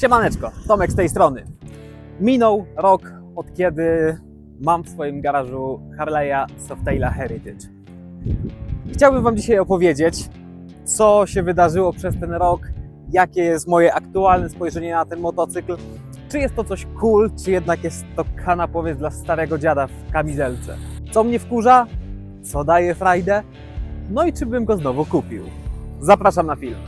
Siemaneczko, Tomek z tej strony. Minął rok od kiedy mam w swoim garażu Harley'a Softaila Heritage. Chciałbym Wam dzisiaj opowiedzieć, co się wydarzyło przez ten rok, jakie jest moje aktualne spojrzenie na ten motocykl, czy jest to coś cool, czy jednak jest to kanapowiec dla starego dziada w kamizelce. Co mnie wkurza, co daje frajdę, no i czy bym go znowu kupił. Zapraszam na film.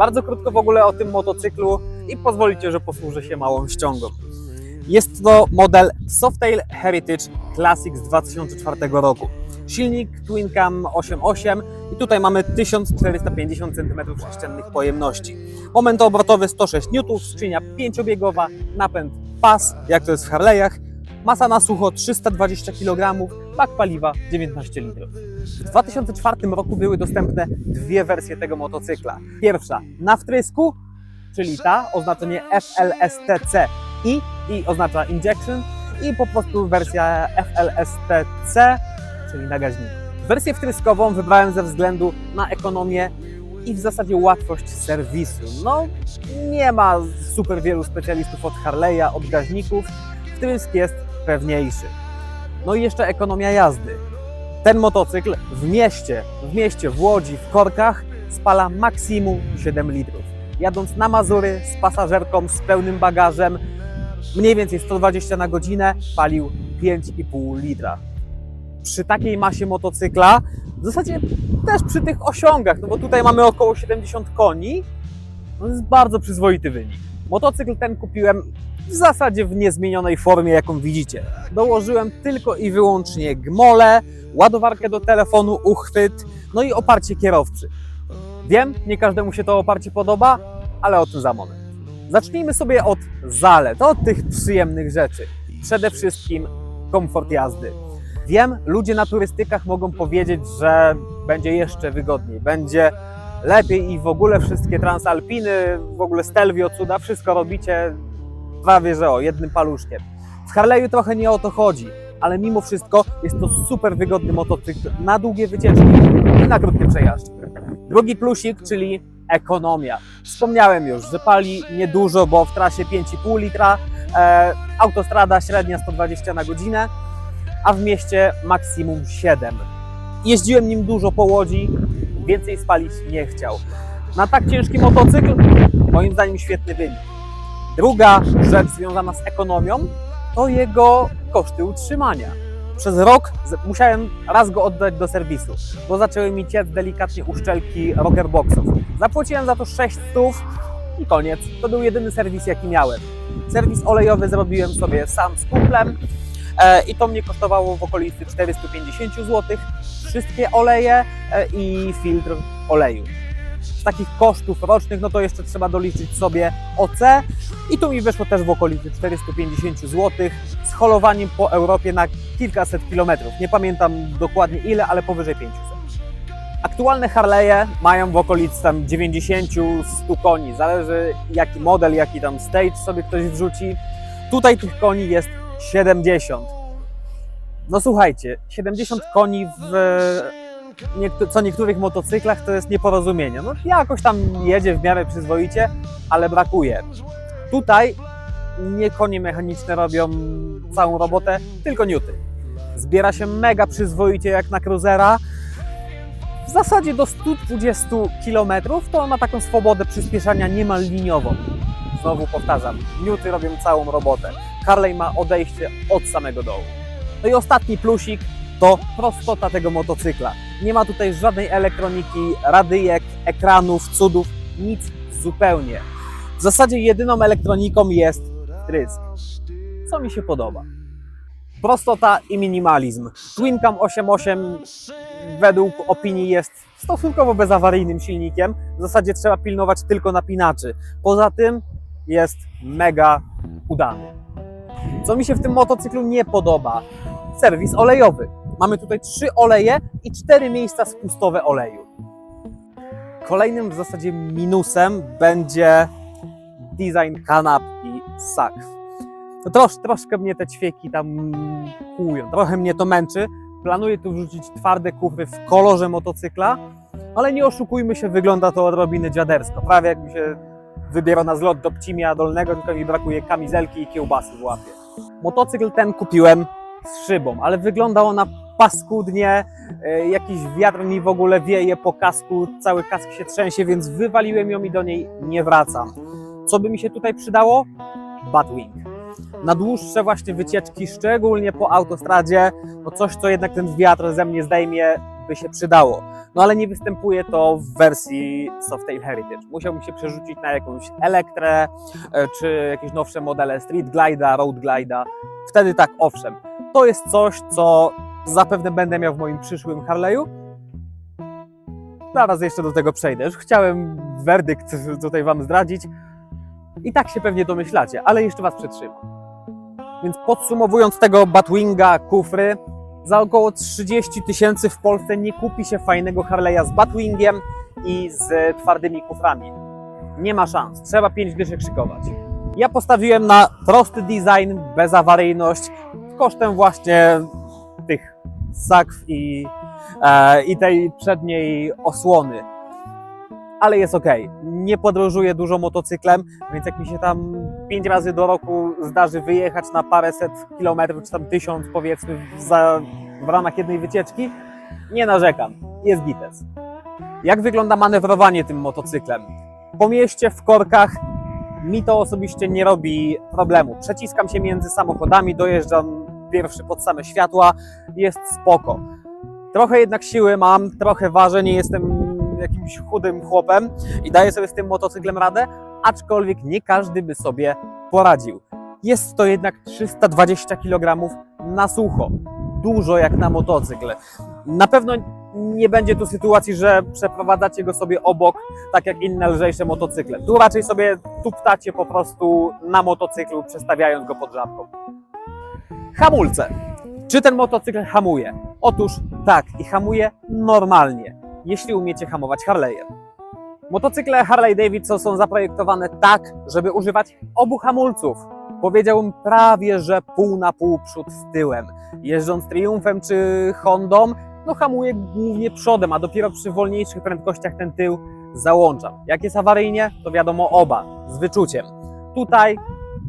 Bardzo krótko w ogóle o tym motocyklu i pozwolicie, że posłużę się małą ściągą. Jest to model Softail Heritage Classic z 2004 roku. Silnik Twin Cam 8.8 i tutaj mamy 1450 cm3 pojemności. Moment obrotowy 106 N, skrzynia 5-biegowa, napęd pas, jak to jest w Harley'ach, masa na sucho 320 kg, bak paliwa 19 litrów. W 2004 roku były dostępne dwie wersje tego motocykla. Pierwsza na wtrysku, czyli ta, oznaczenie FLSTC i, i oznacza injection i po prostu wersja FLSTC, czyli na gaźniku. Wersję wtryskową wybrałem ze względu na ekonomię i w zasadzie łatwość serwisu. No, nie ma super wielu specjalistów od Harley'a, od gaźników. Wtrysk jest pewniejszy. No i jeszcze ekonomia jazdy. Ten motocykl w mieście, w mieście, w Łodzi, w korkach spala maksimum 7 litrów. Jadąc na Mazury z pasażerką, z pełnym bagażem, mniej więcej 120 na godzinę, palił 5,5 litra. Przy takiej masie motocykla, w zasadzie też przy tych osiągach, no bo tutaj mamy około 70 koni, no to jest bardzo przyzwoity wynik. Motocykl ten kupiłem w zasadzie w niezmienionej formie, jaką widzicie. Dołożyłem tylko i wyłącznie gmole, ładowarkę do telefonu, uchwyt, no i oparcie kierowcy. Wiem, nie każdemu się to oparcie podoba, ale o tym za moment. Zacznijmy sobie od zalet, od tych przyjemnych rzeczy. Przede wszystkim komfort jazdy. Wiem, ludzie na turystykach mogą powiedzieć, że będzie jeszcze wygodniej, będzie lepiej i w ogóle wszystkie transalpiny, w ogóle Stelvio, cuda, wszystko robicie prawie że o jednym paluszkiem. W Harley'u trochę nie o to chodzi, ale mimo wszystko jest to super wygodny motocykl na długie wycieczki i na krótkie przejażdżki. Drugi plusik, czyli ekonomia. Wspomniałem już, że pali niedużo, bo w trasie 5,5 litra, e, autostrada średnia 120 na godzinę, a w mieście maksimum 7. Jeździłem nim dużo po łodzi, więcej spalić nie chciał. Na tak ciężki motocykl, moim zdaniem świetny wynik. Druga rzecz związana z ekonomią to jego koszty utrzymania. Przez rok musiałem raz go oddać do serwisu, bo zaczęły mi ciec delikatnie uszczelki rockerboxów. Zapłaciłem za to 6 stów i koniec. To był jedyny serwis, jaki miałem. Serwis olejowy zrobiłem sobie sam z kumplem e, i to mnie kosztowało w okolicy 450 zł. Wszystkie oleje e, i filtr oleju. Z takich kosztów rocznych, no to jeszcze trzeba doliczyć sobie OC i tu mi wyszło też w okolicy 450 zł z holowaniem po Europie na kilkaset kilometrów. Nie pamiętam dokładnie ile, ale powyżej 500. Aktualne Harley'e mają w okolicy tam 90-100 koni. Zależy jaki model, jaki tam stage sobie ktoś wrzuci. Tutaj tych koni jest 70. No słuchajcie, 70 koni w niektó- co niektórych motocyklach to jest nieporozumienie. No jakoś tam jedzie w miarę przyzwoicie, ale brakuje. Tutaj nie konie mechaniczne robią całą robotę, tylko newty. Zbiera się mega przyzwoicie jak na cruzera. W zasadzie do 120 km to ma taką swobodę przyspieszania niemal liniową. Znowu powtarzam, newty robią całą robotę. Harley ma odejście od samego dołu. No i ostatni plusik to prostota tego motocykla. Nie ma tutaj żadnej elektroniki, radyjek, ekranów, cudów, nic zupełnie. W zasadzie jedyną elektroniką jest wtrysk, co mi się podoba. Prostota i minimalizm. Twincam 8.8 według opinii jest stosunkowo bezawaryjnym silnikiem. W zasadzie trzeba pilnować tylko napinaczy. Poza tym jest mega udany. Co mi się w tym motocyklu nie podoba? Serwis olejowy. Mamy tutaj trzy oleje i cztery miejsca spustowe oleju. Kolejnym w zasadzie minusem będzie design kanap i sakw. No trosz, troszkę mnie te ćwieki tam kłują, trochę mnie to męczy. Planuję tu wrzucić twarde kufry w kolorze motocykla, ale nie oszukujmy się, wygląda to odrobinę dziadersko. Prawie jakby się wybiera na zlot do Pcimia Dolnego, tylko mi brakuje kamizelki i kiełbasy w łapie. Motocykl ten kupiłem z szybą, ale wygląda ona paskudnie, e, jakiś wiatr mi w ogóle wieje po kasku, cały kask się trzęsie, więc wywaliłem ją i do niej nie wracam. Co by mi się tutaj przydało? Batwing. Na dłuższe właśnie wycieczki, szczególnie po autostradzie, no coś, co jednak ten wiatr ze mnie zdejmie, by się przydało. No ale nie występuje to w wersji Softail Heritage. Musiałbym się przerzucić na jakąś Elektrę, e, czy jakieś nowsze modele Street Glide'a, Road Glide'a. Wtedy tak, owszem, to jest coś, co zapewne będę miał w moim przyszłym Harley'u. Zaraz jeszcze do tego przejdę. Już chciałem werdykt tutaj Wam zdradzić. I tak się pewnie domyślacie, ale jeszcze Was przetrzymam. Więc podsumowując tego Batwinga, kufry, za około 30 tysięcy w Polsce nie kupi się fajnego Harley'a z Batwingiem i z twardymi kuframi. Nie ma szans, trzeba 5 dyszek szykować. Ja postawiłem na prosty design, bezawaryjność, kosztem właśnie tych sakw i, e, i tej przedniej osłony. Ale jest ok. Nie podróżuję dużo motocyklem, więc jak mi się tam 5 razy do roku zdarzy wyjechać na paręset kilometrów, czy tam tysiąc powiedzmy za, w ramach jednej wycieczki, nie narzekam. Jest gites. Jak wygląda manewrowanie tym motocyklem? Po mieście, w korkach mi to osobiście nie robi problemu. Przeciskam się między samochodami, dojeżdżam pierwszy pod same światła, jest spoko. Trochę jednak siły mam, trochę ważę, nie jestem jakimś chudym chłopem i daję sobie z tym motocyklem radę, aczkolwiek nie każdy by sobie poradził. Jest to jednak 320 kg na sucho. Dużo jak na motocykl. Na pewno nie będzie tu sytuacji, że przeprowadzacie go sobie obok, tak jak inne lżejsze motocykle. Tu raczej sobie tuptacie po prostu na motocyklu, przestawiając go pod żabką. Hamulce. Czy ten motocykl hamuje? Otóż tak, i hamuje normalnie, jeśli umiecie hamować Harley'em. Motocykle Harley Davidson są zaprojektowane tak, żeby używać obu hamulców. Powiedziałbym prawie, że pół na pół przód z tyłem. Jeżdżąc Triumfem czy Hondą, no hamuję głównie przodem, a dopiero przy wolniejszych prędkościach ten tył załączam. Jak jest awaryjnie, to wiadomo oba, z wyczuciem. Tutaj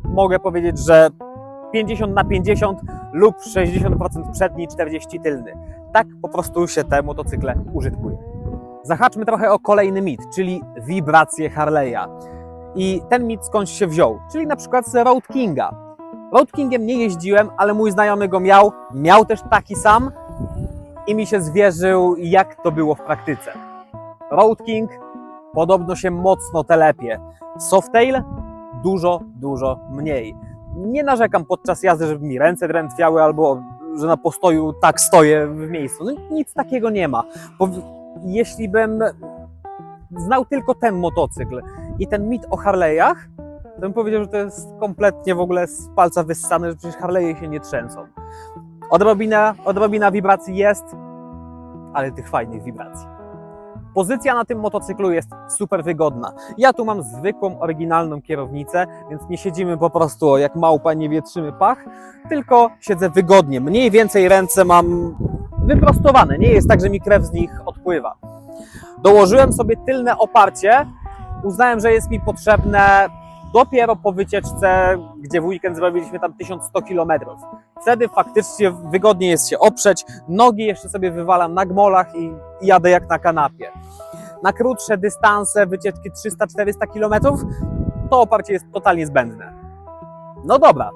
mogę powiedzieć, że 50 na 50 lub 60% przedni, 40 tylny. Tak po prostu się te motocykle użytkuje. Zahaczmy trochę o kolejny mit, czyli wibracje Harley'a. I ten mit skądś się wziął, czyli na przykład z Road Kinga. Road Kingiem nie jeździłem, ale mój znajomy go miał, miał też taki sam i mi się zwierzył, jak to było w praktyce. Road King podobno się mocno telepie. Softail dużo, dużo mniej. Nie narzekam podczas jazdy, żeby mi ręce drętwiały albo że na postoju tak stoję w miejscu. No, nic takiego nie ma. Bo jeśli bym znał tylko ten motocykl i ten mit o Harley'ach, to bym powiedział, że to jest kompletnie w ogóle z palca wyssane, że przecież Harley'e się nie trzęsą. Odrobina, odrobina wibracji jest, ale tych fajnych wibracji. Pozycja na tym motocyklu jest super wygodna. Ja tu mam zwykłą, oryginalną kierownicę, więc nie siedzimy po prostu jak małpa, nie wietrzymy pach, tylko siedzę wygodnie. Mniej więcej ręce mam wyprostowane. Nie jest tak, że mi krew z nich odpływa. Dołożyłem sobie tylne oparcie. Uznałem, że jest mi potrzebne dopiero po wycieczce, gdzie w weekend zrobiliśmy tam 1100 km. Wtedy faktycznie wygodnie jest się oprzeć, nogi jeszcze sobie wywalam na gmolach i i jadę jak na kanapie. Na krótsze dystanse, wycieczki 300-400 km, to oparcie jest totalnie zbędne. No dobra,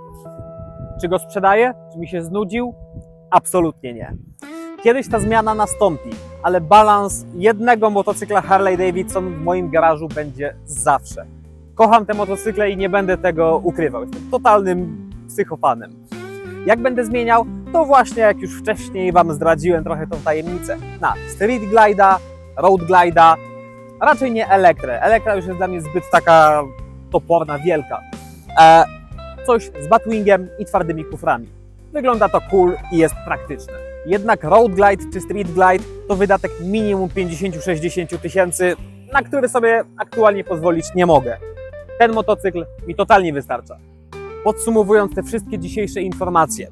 czy go sprzedaję? Czy mi się znudził? Absolutnie nie. Kiedyś ta zmiana nastąpi, ale balans jednego motocykla Harley Davidson w moim garażu będzie zawsze. Kocham te motocykle i nie będę tego ukrywał. Jestem totalnym psychofanem. Jak będę zmieniał? To właśnie jak już wcześniej Wam zdradziłem trochę tą tajemnicę. Na Street Glide'a, Road Glide'a, raczej nie Elektrę. Elektra już jest dla mnie zbyt taka toporna, wielka. E, coś z Batwingiem i twardymi kuframi. Wygląda to cool i jest praktyczne. Jednak Road Glide czy Street Glide to wydatek minimum 50-60 tysięcy, na który sobie aktualnie pozwolić nie mogę. Ten motocykl mi totalnie wystarcza. Podsumowując te wszystkie dzisiejsze informacje,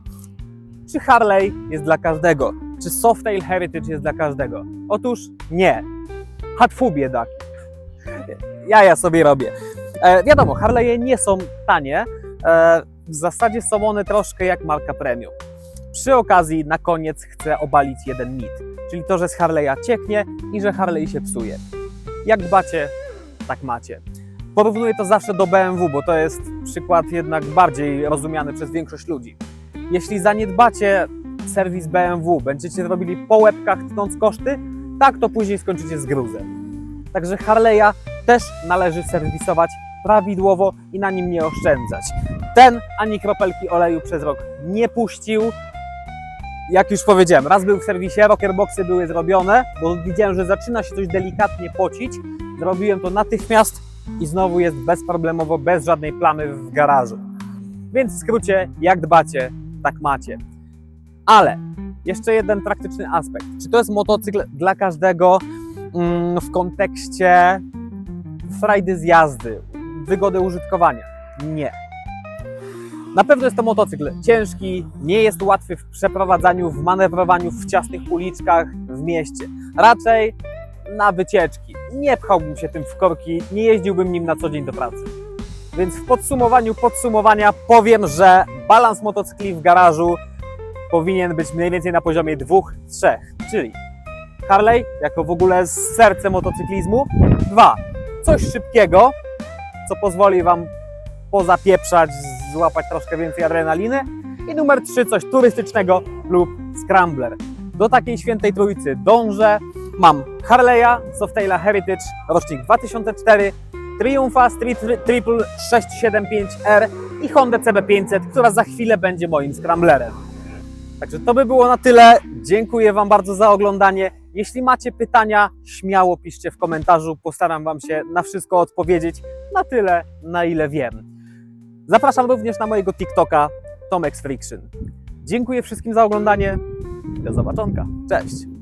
czy Harley jest dla każdego? Czy Softail Heritage jest dla każdego? Otóż nie. Hatfu biedaki. Ja ja sobie robię. E, wiadomo, Harley'e nie są tanie. E, w zasadzie są one troszkę jak marka premium. Przy okazji na koniec chcę obalić jeden mit, czyli to, że z Harley'a cieknie i że Harley się psuje. Jak dbacie, tak macie. Porównuję to zawsze do BMW, bo to jest przykład jednak bardziej rozumiany przez większość ludzi. Jeśli zaniedbacie serwis BMW, będziecie robili po łebkach tnąc koszty, tak to później skończycie z gruzem. Także Harley'a też należy serwisować prawidłowo i na nim nie oszczędzać. Ten ani kropelki oleju przez rok nie puścił. Jak już powiedziałem, raz był w serwisie, rockerboxy były zrobione, bo widziałem, że zaczyna się coś delikatnie pocić. Zrobiłem to natychmiast i znowu jest bezproblemowo, bez żadnej plamy w garażu. Więc w skrócie, jak dbacie, tak macie. Ale jeszcze jeden praktyczny aspekt. Czy to jest motocykl dla każdego mm, w kontekście frajdy z jazdy, wygody użytkowania? Nie. Na pewno jest to motocykl ciężki, nie jest łatwy w przeprowadzaniu, w manewrowaniu w ciasnych uliczkach w mieście. Raczej na wycieczki. Nie pchałbym się tym w korki, nie jeździłbym nim na co dzień do pracy. Więc w podsumowaniu podsumowania powiem, że balans motocykli w garażu powinien być mniej więcej na poziomie 2-3, czyli Harley jako w ogóle serce motocyklizmu. Dwa, coś szybkiego, co pozwoli Wam pozapieprzać, złapać troszkę więcej adrenaliny. I numer trzy, coś turystycznego lub scrambler. Do takiej świętej trójcy dążę. Mam Harley'a, Softaila Heritage, rocznik 2004, Triumpha Street Triple 675R i Honda CB500, która za chwilę będzie moim scramblerem. Także to by było na tyle. Dziękuję Wam bardzo za oglądanie. Jeśli macie pytania, śmiało piszcie w komentarzu. Postaram Wam się na wszystko odpowiedzieć na tyle, na ile wiem. Zapraszam również na mojego TikToka Tomex Friction. Dziękuję wszystkim za oglądanie. Do zobaczonka. Cześć!